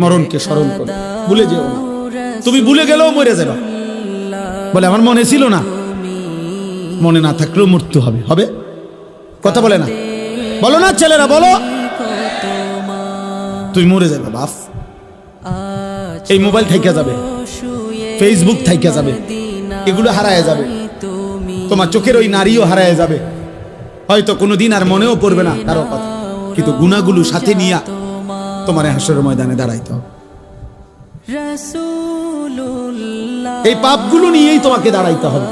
মরণকে স্মরণ করো। ভুলে যেও না। তুমি ভুলে গেলেও মরে যাবে। বলে, আমার মনে ছিল না। মনে না থাকলেও মৃত্যু হবে। হবে? কথা বলে না। বলো না ছেলেরা, বলো। তুই মরে যাবে, বাপ। এই মোবাইল থাইকা যাবে। ফেসবুক থাইকা যাবে। এগুলো হারায় যাবে। তোমার চোখের ওই নারীও হারায় যাবে। হয়তো কোনোদিন আর মনেও পড়বে না কারও কথা। কিন্তু গুণাগুলো সাথে নিয়া তোমার হাসরের ময়দানে দাঁড়াইতে। হবে এই পাপগুলো নিয়েই তোমাকে দাঁড়াইতে হবে।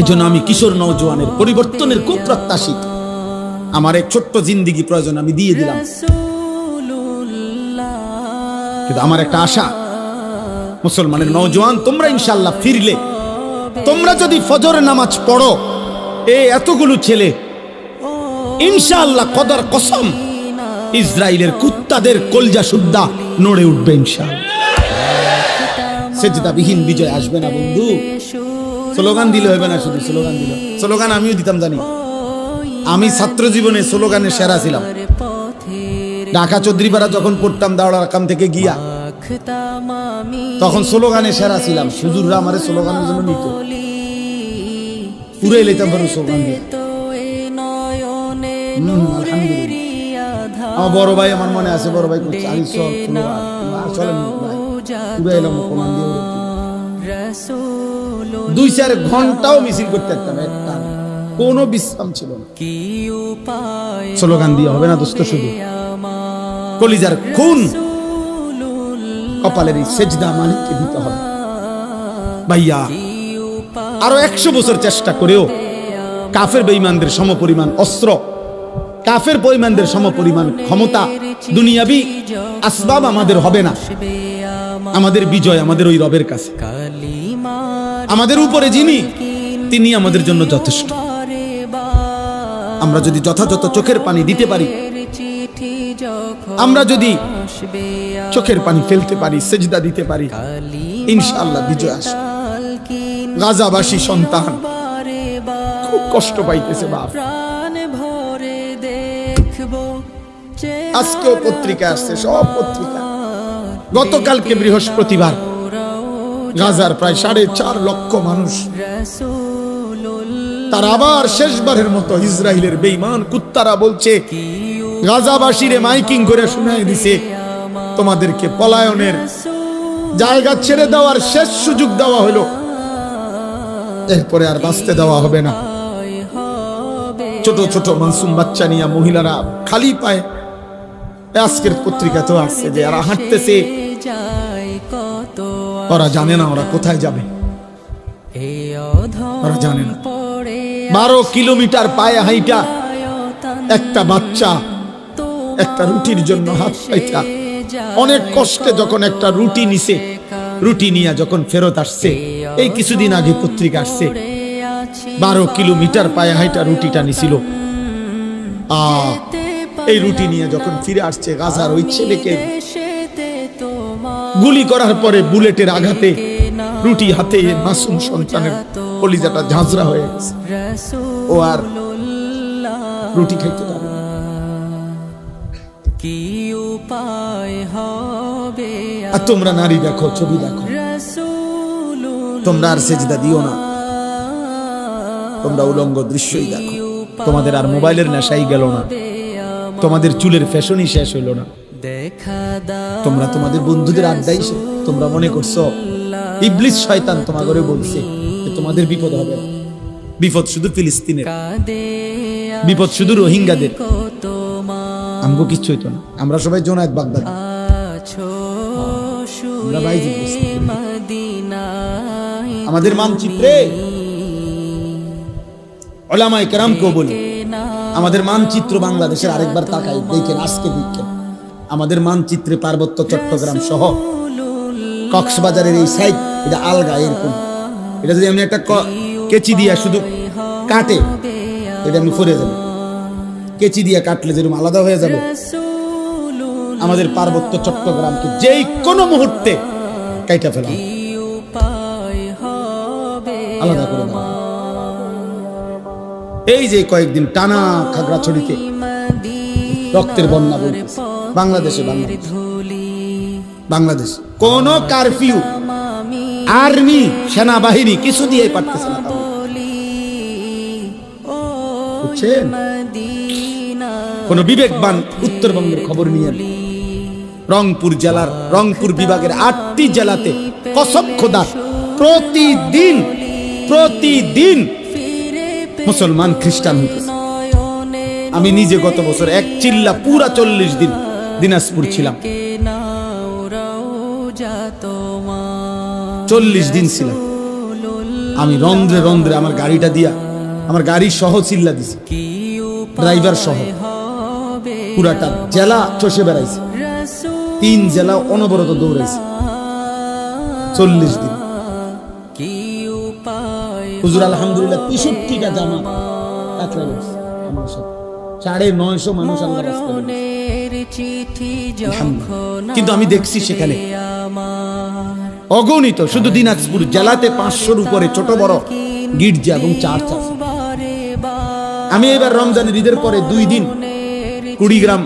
এই জন্য আমি কিশোর নৌজওয়ানের পরিবর্তনের খুব প্রত্যাশিত আমার এক ছোট্ট জিন্দিগি প্রয়োজন আমি দিয়ে দিলাম। কিন্তু আমার একটা আশা মুসলমানের নৌজওয়ান তোমরা ইনশাল্লাহ ফিরলে। তোমরা যদি ফজরের নামাজ পড়ো এ এতগুলো ছেলে ইনশাআল্লাহ কদর কসম ইসরায়েলের কুত্তাদের কলজা সুদ্ধা নড়ে উঠবে ইনশাআল্লাহ সেজদা বিহীন বিজয় আসবে না, বন্ধু। স্লোগান দিলে হবে না শুধু স্লোগান দিলে। স্লোগান আমিও দিতাম, জানি। আমি ছাত্র জীবনে স্লোগানে সেরা ছিলাম। ঢাকা চৌধুরীপাড়া যখন পড়তাম দাওড়া কাম থেকে গিয়া, তখন স্লোগানে সেরা ছিলাম। সুজুররা আমার স্লোগানের জন্য নিত। পুরো এলাইতাম পারো স্লোগান দিয়ে। আমার বড় ভাই আমার মনে আছে, বড় ভাই আমি চলেন দুই চার ঘন্টাও মিছিল করতে একটা। কোনো বিশ্রাম ছিল না। স্লোগান দিয়ে হবে না দোস্ত শুধু। কলিজার খুন। কপালের এই সেজদা মালিককে দিতে হবে? ভাইয়া, আরও একশো বছর চেষ্টা করেও কাফের বেঈমানদের সমপরিমাণ অস্ত্র কাফের পরিমাণদের সমপরিমাণ ক্ষমতা দুনিয়াবি আসবাব আমাদের হবে না। আমাদের বিজয় আমাদের ওই রবের কাছে। আমাদের উপরে যিনি, তিনি আমাদের জন্য যথেষ্ট। আমরা যদি যথাযথ চোখের পানি দিতে পারি, আমরা যদি চোখের পানি ফেলতে পারি, সেজদা দিতে পারি, ইনশাআল্লাহ বিজয় আসবে। গাজাবাসী সন্তান, খুব কষ্ট পাইতেছে বাপ। আজকেও পত্রিকা আসছে সব পত্রিকা। গতকালকে বৃহস্পতিবার গাজার প্রায় সাড়ে চার লক্ষ মানুষ। তারা আবার শেষবারের মতো ইসরায়েলের বেইমান কুত্তারা বলছে গাজাবাসীরে মাইকিং করে শুনাই দিছে তোমাদেরকে পলায়নের জায়গা ছেড়ে দেওয়ার শেষ সুযোগ দেওয়া হলো। এরপরে আর বাঁচতে দেওয়া হবে না। ছোট ছোট মানসুম বাচ্চা নিয়ে মহিলারা খালি পায়। আজকের পত্রিকাতেও আসছে যে এরা হাঁটতেছে। ওরা জানে না ওরা কোথায় যাবে। ওরা জানে না। বারো কিলোমিটার পায়ে হাইটা একটা বাচ্চা, একটা রুটির জন্য হাত পাইটা। অনেক কষ্টে যখন একটা রুটি নিছে, রুটি নিয়ে যখন ফেরত আসছে, এই কিছুদিন আগে পত্রিকা আসছে বারো কিলোমিটার পায়ে হাইটা রুটিটা নিছিল। এই রুটি নিয়ে যখন ফিরে আসছে গাজার ওই ছেলেকে গুলি করার পরে বুলেটের আঘাতে রুটি হাতে মাসুম সন্তানের কলিজাটা ঝাঁঝরা হয়ে গেছে। ও আর রুটি খাইতে পারে কি উপায় হবে আর তোমরা নারী দেখো ছবি দেখো। তোমরা আর সেজদা দিও না। তোমরা উলঙ্গ দৃশ্যই দেখো। তোমাদের আর মোবাইলের নেশাই গেল না। তোমাদের চুলের ফ্যাশনই শেষ হইল না। তোমরা তোমাদের বন্ধুদের আড্ডাই তোমরা মনে করছ ইবলিস শয়তান তোমাদের বলছে যে তোমাদের বিপদ হবে না। বিপদ শুধু ফিলিস্তিনের। বিপদ শুধু রোহিঙ্গাদের। আমগো কিচ্ছু হইতো না। আমরা সবাই জোনায়েত বাগদাদ। আমাদের মানচিত্রে ওলামাই কেরামকেও বলি আমাদের মানচিত্র বাংলাদেশের আরেকবার তাকাই দেখেন আজকে দেখেন। আমাদের মানচিত্রে পার্বত্য চট্টগ্রাম সহ কক্সবাজারের এই সাইড এটা আলগা এরকম। এটা যদি এমনি একটা কেচি দিয়া শুধু কাটে এটা আমি ফুরে যাবে। কেচি দিয়া কাটলে যেরকম আলাদা হয়ে যাবে। আমাদের পার্বত্য চট্টগ্রামকে যেই কোনো মুহূর্তে কাইটা ফেলা আলাদা করে। এই যে কয়েকদিন টানা খাগড়াছড়িতে রক্তের বন্যা বাংলাদেশে বাংলাদেশ। কোন কারফিউ, আর্মি, সেনাবাহিনী কিছু দিয়ে পারতেছে না কোন বিবেকবান উত্তরবঙ্গের খবর নিয়ে রংপুর জেলার রংপুর বিভাগের আটটি জেলাতে কসম খোদা প্রতিদিন প্রতিদিন মুসলমান খ্রিস্টান আমি নিজে গত বছর এক চিল্লা পুরা চল্লিশ দিন দিনাজপুর ছিলাম। চল্লিশ দিন ছিলাম। আমি রন্ধ্রে রন্ধ্রে আমার গাড়িটা দিয়া আমার গাড়ি সহ চিল্লা দিছি। ড্রাইভার সহ। পুরাটা জেলা চষে বেড়াইছে। তিন জেলা অনবরত দৌড়াইছে। চল্লিশ দিন। হুজুর আলহামদুলিল্লাহ কাতলা গেছে আমার সাথে। সাড়ে নয়শো মানুষ আল্লাহ কিন্তু আমি দেখছি সেখানে অগণিত শুধু দিনাজপুর জেলাতে পাঁচশোর উপরে ছোট বড় গির্জা এবং চার্চ আছে। আমি এবার রমজানের ঈদের পরে দুই দিন কুড়িগ্রাম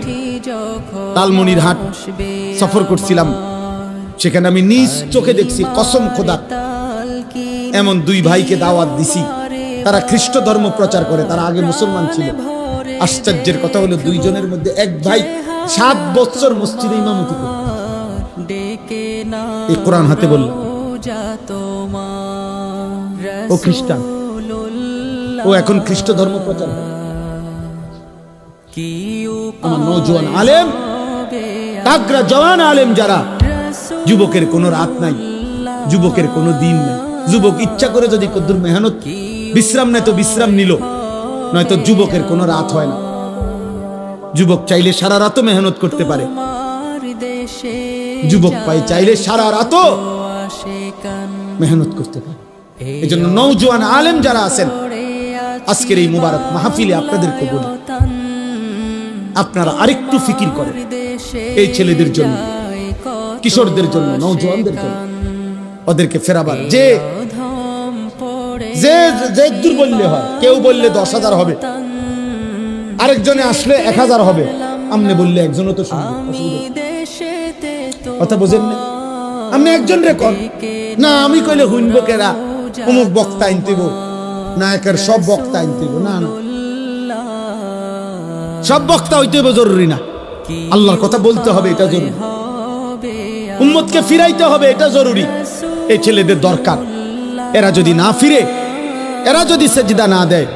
তালমনির হাট সফর করছিলাম। সেখানে আমি নিজ চোখে দেখছি কসম খোদা। এমন দুই ভাইকে দাওয়াত দিছি। তারা খ্রিস্ট ধর্ম প্রচার করে, তারা আগে মুসলমান ছিল। আশ্চর্যের কথা হলো দুইজনের মধ্যে এক ভাই সাত বছর মসজিদে ইমামতি এই কোরআন হাতে বলল, ও খ্রিস্টান, ও এখন খ্রিস্ট ধর্ম প্রচার আমার নৌজওয়ান আলেম তাগরা জওয়ান আলেম যারা, যুবকের কোনো রাত নাই, যুবকের কোনো দিন নাই। যুবক ইচ্ছা করে যদি কদ্দুর মেহনত, বিশ্রাম নেয় তো বিশ্রাম নিল। নয়তো যুবকের কোনো রাত হয় না। যুবক চাইলে সারা রাতও মেহনত করতে পারে। যুবক পাই চাইলে সারা রাতও মেহনত করতে পারে। এই জন্য নৌজওয়ান আলেম যারা আছেন, আজকের এই মুবারক মাহফিলে আপনাদেরকে বলি আপনারা আরেকটু ফিকির করেন। এই ছেলেদের জন্য, কিশোরদের জন্য নৌজওয়ানদের জন্য। ওদেরকে ফেরাবার। যে যে যে দূর বললে হয় কেউ বললে দশ হাজার হবে। আরেকজনে আসলে এক হাজার হবে। আমনে বললে একজনও তো কথা বোঝেন না? আপনি একজন রে কন না আমি কইলে হুইনবো কেরা? অমুক বক্তা আনতেব না একের সব বক্তা আনতেব না না। সব বক্তা হইতে জরুরি না। আল্লাহর কথা বলতে হবে এটা জরুরি। উম্মতকে ফিরাইতে হবে এটা জরুরি। এই ছেলেদের দরকার। এরা যদি না ফিরে, এরা যদি সেজদা না দেয়,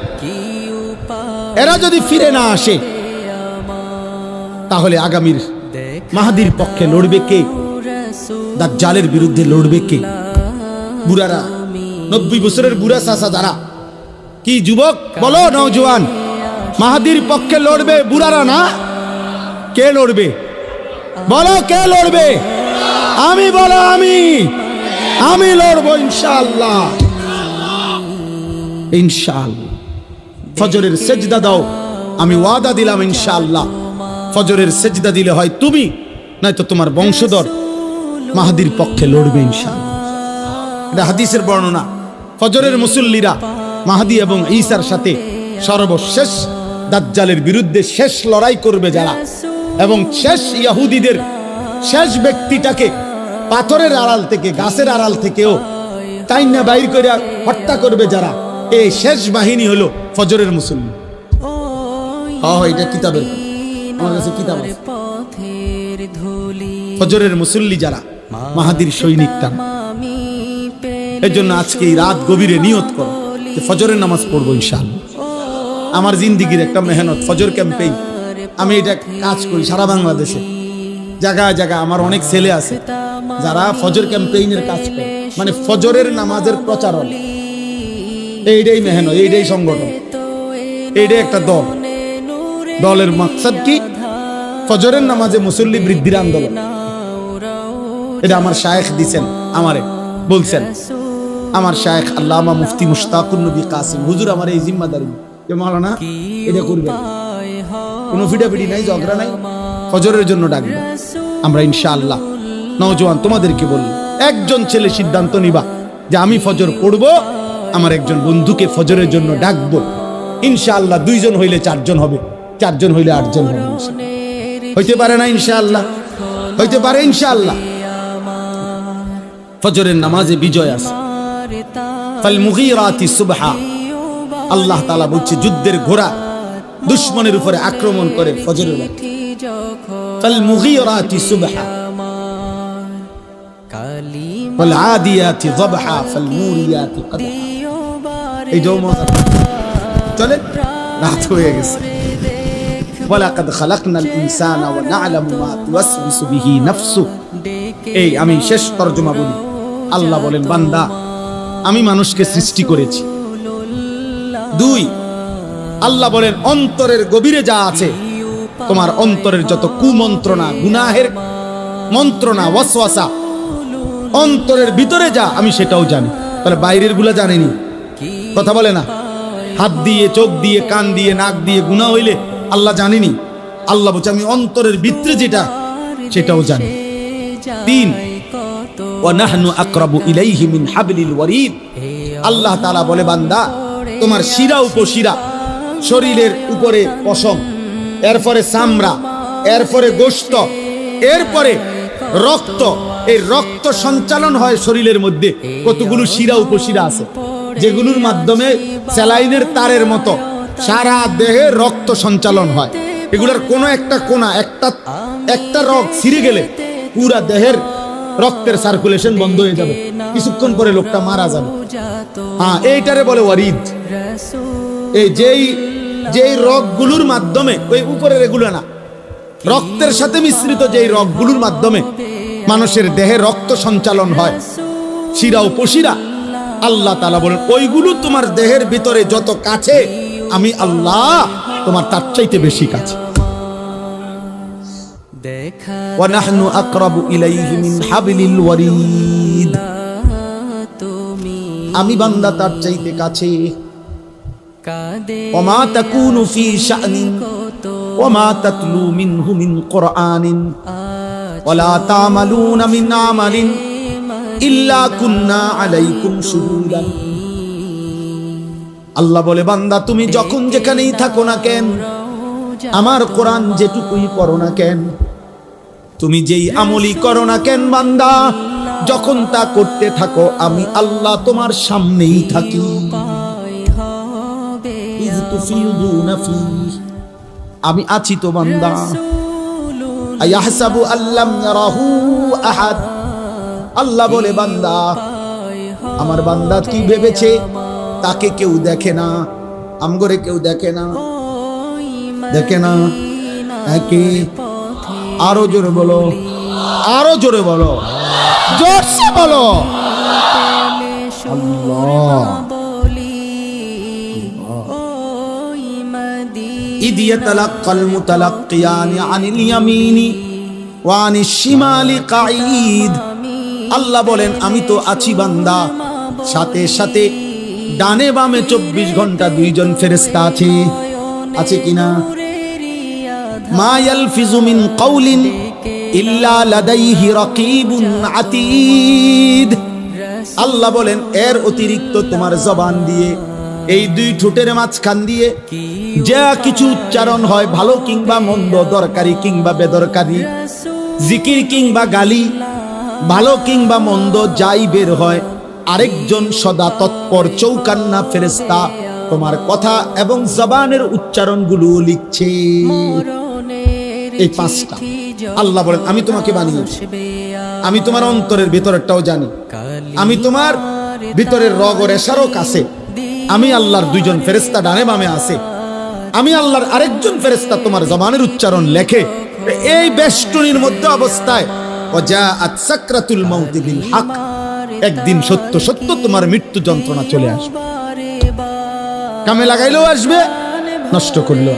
এরা যদি ফিরে না আসে, তাহলে আগামীর মাহাদির পক্ষে লড়বে কে? দাজ্জালের বিরুদ্ধে লড়বে কে? বুড়ারা, নব্বই বছরের বুড়া চাষা যারা, কি যুবক? বলো নওজোয়ান মাহাদির পক্ষে লড়বে বুড়ারা না? কে লড়বে? বলো কে লড়বে? আমি, বলো আমি। আমি লড়বো ইনশাআল্লাহ। ইনশাআল্লাহ। ফজরের সেজদা দাও, আমি ওয়াদা দিলাম ইনশাআল্লাহ। ফজরের সেজদা দিলে হয় তুমি, নয়তো তোমার বংশধর মাহাদির পক্ষে লড়বে ইনশাআল্লাহ। এটা হাদিসের বর্ণনা। ফজরের মুসল্লিরা মাহাদি এবং ঈসার সাথে সর্বশেষ দাজ্জালের বিরুদ্ধে শেষ লড়াই করবে যারা। এবং শেষ ইয়াহুদিদের শেষ ব্যক্তিটাকে পাথরের আড়াল থেকে, গাছের আড়াল থেকেও তাই না বাইর করে হত্যা করবে যারা। এই শেষ বাহিনী হলো ফজরের ধুলি ফজরের মুসল্লি যারা, মাহাদির এর জন্য আজকে এই রাত গভীরে নিয়ত ফজরের নামাজ পড়ব আমার জিন্দিগির একটা মেহনত, ফজর ক্যাম্পেইন। আমি এটা কাজ করি সারা বাংলাদেশে। জায়গায় জায়গায় আমার অনেক ছেলে আছে, যারা ফজর ক্যাম্পেইনের কাজ করে মানে ফজরের নামাজের প্রচারণ এইটাই মেহনত, এইটাই সংগঠন। এইটাই একটা দল। দলের মাকসাদ কি? ফজরের নামাজে মুসল্লি বৃদ্ধির আন্দোলন। এটা আমার শায়েখ দিছেন, আমারে বলছেন। আমার শায়েখ আল্লামা মুফতি মুশতাকুর নবী কাসিম। হুজুর, আমার এই জিম্মাদারি। যে মাওলানা, এটা করবেন। কোনো ফিডাফিডি নাই, ঝগড়া নাই। ফজরের জন্য ডাকবে। আমরা ইনশাআল্লাহ, নওজোয়ান, তোমাদেরকে বলি একজন ছেলে সিদ্ধান্ত নিবা যে আমি ফজর পড়ব, আমার একজন বন্ধুকে ফজরের জন্য ডাকবো। ইনশাআল্লাহ দুইজন হইলে চারজন হবে, চারজন হইলে আটজন হবে হইতে পারে না ইনশাআল্লাহ, হইতে পারে ইনশাআল্লাহ। ফজরের নামাজে বিজয় আছে। সুবহা, আল্লাহ তাআলা বলছে, যুদ্ধের ঘোড়া দুশমনের উপরে আক্রমণ করে ফজরের ওয়াক্তে ফাল মুগীরাতি সুবহা ফাল আদিয়াতি যবহা ফাল মুরিয়াতি কদহা এই যে মজা চলে? রাত হয়ে ওয়ালাকাদ খালাকনাল ইনসানা ওয়া না'লামু মা তুওয়াসওয়িসু বিহি এই আমি শেষ তরজমা বলি। আল্লাহ বলেন, বান্দা, আমি মানুষকে সৃষ্টি করেছি। দুই, আল্লাহ বলেন, অন্তরের গভীরে যা আছে তোমার অন্তরের যত কুমন্ত্রণা, গুনাহের মন্ত্রণা, ওয়াসওয়াসা, অন্তরের ভিতরে যা, আমি সেটাও জানি। তাহলে বাইরেরগুলা জানেনি। কথা বলে না। হাত দিয়ে, চোখ দিয়ে, কান দিয়ে, নাক দিয়ে গুণা হইলে আল্লাহ জানেনি। আল্লাহ বলছে, আমি অন্তরের ভিতরে যেটা, সেটাও জানি। তিন আল্লাহ তাআলা বলে, বান্দা, তোমার শিরা উপশিরা শরীরের উপরে পশম। এরপরে চামড়া, এরপরে গোশত, এরপরে রক্ত। এই রক্ত সঞ্চালন হয় শরীরের মধ্যে। কতগুলো শিরা, উপশিরা আছে। যেগুলোর মাধ্যমে স্যালাইনের তারের মতো সারা দেহে রক্ত সঞ্চালন হয়। এগুলোর কোনো একটা কোনা, একটা একটা রক ছিঁড়ে গেলে পুরা দেহের রক্তের সার্কুলেশন বন্ধ হয়ে যাবে। কিছুক্ষণ পরে লোকটা মারা যাবে। হ্যাঁ এইটারে বলে ওয়ারিদ। এই যেই যেই রগগুলোর মাধ্যমে ওই উপরের এগুলো না রক্তের সাথে মিশ্রিত যেই রগগুলোর মাধ্যমে মানুষের দেহে রক্ত সঞ্চালন হয় শিরা উপশিরা আল্লাহ তালা বলেন ওইগুলো তোমার দেহের ভিতরে যত কাছে আমি আল্লাহ তোমার তার চাইতে বেশি কাছে দেখা ونحن أقرب إليه من حبل الوريد তুমি আমি বান্দা তার চাইতে কাছে কাঁদে وما تكون في شأن কত وما تتلو منه من قرآن আজ ولا تعملون من عمل إلا كنا عليكم شهودا আল্লাহ বলে বান্দা তুমি যখন যেখানেই থাকো না কেন আমার কোরআন যেটুকুই পড়ো না কেন তুমি যেই আমলি করো না কেন বান্দা যখন তা করতে থাকো আমি আল্লাহ তোমার সামনেই থাকি পাই হবে আমি আছি তো বান্দা। আয়াহসাবু আল্লাম আহাদ। আল্লাহ বলে, বান্দা, আমার বান্দা কি ভেবেছে? তাকে কেউ দেখে না, আমগরে কেউ দেখে না দেখে না। একে, আরও জোরে বলো, আরও জোরে বলো, জোরসে বলো। আল্লাহ। إذ يتلقى المتلقيان عن اليمين وعن الشمال قعيد আল্লাহ বলেন আমি তো আছি বান্দা সাথে সাথে ডানে বামে চব্বিশ ঘন্টা দুইজন ফেরেস্তা আছে আছে কিনা মা ইয়ালফিজু মিন কাউলিন ইল্লা লাদাইহি রাকিবুন আতীদ আল্লাহ বলেন এর অতিরিক্ত তোমার জবান দিয়ে এই দুই ঠোঁটের মাঝখান দিয়ে যা কিছু উচ্চারণ হয়, ভালো কিংবা মন্দ, দরকারি কিংবা বেদরকারি, জিকির কিংবা গালি, ভালো কিংবা মন্দ, যাই বের হয়, আরেকজন সদা তৎপর, চৌকান্না ফেরেস্তা তোমার কথা এবং জবানের উচ্চারণগুলো লিখছে। এই পাঁচটা। আল্লাহ বলেন, আমি তোমাকে বানিয়েছি। আমি তোমার অন্তরের ভিতরেরটাও জানি। আমি তোমার ভিতরের রগ রেশারও কাছে আমি আল্লাহর দুইজন ফেরেস্তা ডানে বামে আছে। আমি আল্লাহর আরেকজন ফেরেস্তা তোমার জবানের উচ্চারণ লেখে। এই বেষ্টনীর মধ্যে অবস্থায় হক। একদিন সত্য সত্য তোমার মৃত্যু যন্ত্রণা চলে আসবে। কামে লাগাইলেও আসবে, নষ্ট করলেও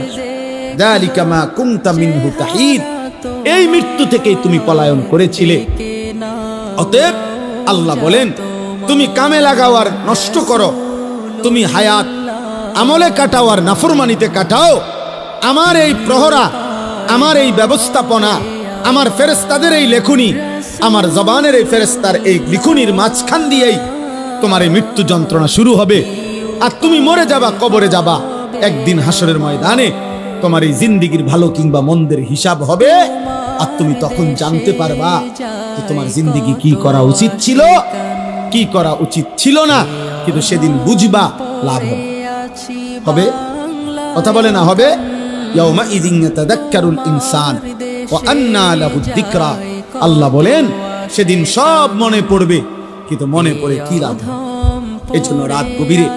এই মৃত্যু থেকেই তুমি পলায়ন করেছিলে। অতএব আল্লাহ বলেন, তুমি কামে লাগাও আর নষ্ট করো। তুমি হায়াত আমলে কাটাও আর নাফরমানিতে কাটাও। আমার এই প্রহরা, আমার এই ব্যবস্থাপনা, আমার ফেরেস্তাদের এই লেখুনি, আমার জবানের এই ফেরেস্তার এই লিখুনির মাঝখান দিয়েই তোমার এই মৃত্যু যন্ত্রণা শুরু হবে। আর তুমি মরে যাবা, কবরে যাবা। একদিন হাসরের ময়দানে তোমার এই জিন্দিগির ভালো কিংবা মন্দের হিসাব হবে। আর তুমি তখন জানতে পারবা যে তোমার জিন্দিগি কি করা উচিত ছিল। কি করা উচিত ছিল না, কিন্তু সেদিন বুঝবা লাভ হবে। কথা বলে না, হবে? ইনসান আল্লাহ বলেন, সেদিন সব মনে পড়বে, কিন্তু মনে পড়ে কি লাভ এই জন্য রাত গভীরে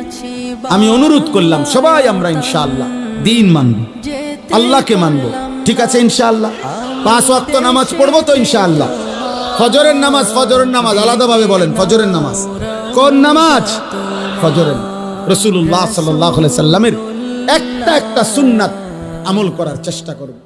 আমি অনুরোধ করলাম, সবাই আমরা ইনশাআল্লাহ দিন মানব, আল্লাহকে মানব। ঠিক আছে ইনশাআল্লাহ? পাঁচ ওয়াক্ত নামাজ পড়ব তো ইনশাআল্লাহ। ফজরের নামাজ ফজরের নামাজ, আলাদাভাবে বলেন, ফজরের নামাজ। কোন নামাজ? ফজরের। রসুল্লাহ সাল্লাহ সাল্লামের একটা একটা সুন্নাত আমল করার চেষ্টা করব